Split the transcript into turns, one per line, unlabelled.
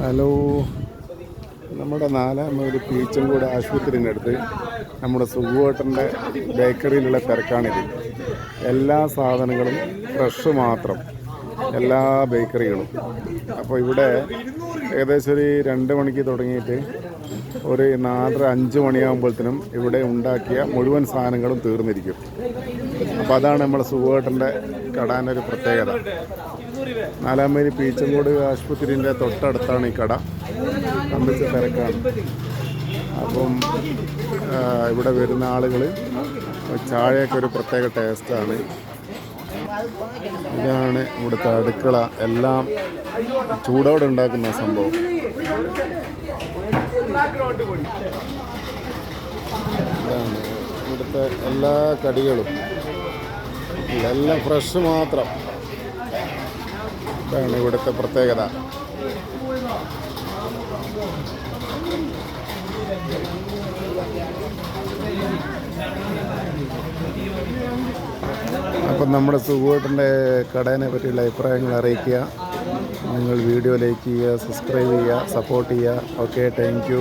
Hello. നമ്മുടെ നാലാമത് പീച്ചൻകൂട് അടുത്ത് നമ്മുടെ സുഖുവേട്ടന്റെ ബേക്കറിയിലുള്ള തിരക്കാണിത്. എല്ലാ സാധനങ്ങളും ഫ്രഷ് മാത്രം. എല്ലാ ബേക്കറികളും. അപ്പോൾ ഇവിടെ ഏകദേശം ഒരു രണ്ട് മണിക്ക് തുടങ്ങിയിട്ട് ഒരു നാലര അഞ്ച് മണിയാകുമ്പോഴത്തേനും ഇവിടെ ഉണ്ടാക്കിയ മുഴുവൻ സാധനങ്ങളും തീർന്നിരിക്കും. അപ്പോൾ അതാണ് നമ്മുടെ സുഖുവേട്ടന്റെ കടാനൊരു പ്രത്യേകത. നാലാമേരി പീച്ചങ്കോട് ആശുപത്രിന്റെ തൊട്ടടുത്താണ് ഈ കട. കമ്പിച്ച തിരക്കാണ്. അപ്പം ഇവിടെ വരുന്ന ആളുകൾ ചായയൊക്കെ ഒരു പ്രത്യേക ടേസ്റ്റാണ്. ഇതാണ് ഇവിടുത്തെ അടുക്കള. എല്ലാം ചൂടോടെ ഉണ്ടാക്കുന്ന സംഭവം. ഇവിടുത്തെ എല്ലാ കടികളും. എല്ലാം ഫ്രഷ് മാത്രം. ഇതാണ് ഇവിടുത്തെ പ്രത്യേകത. അപ്പം നമ്മുടെ സുഖുവേട്ടന്റെ കടേനെ പറ്റിയുള്ള അഭിപ്രായങ്ങൾ അറിയിക്കുക. നിങ്ങൾ വീഡിയോ ലൈക്ക് ചെയ്യുക സബ്സ്ക്രൈബ് ചെയ്യുക സപ്പോർട്ട് ചെയ്യുക. Okay thank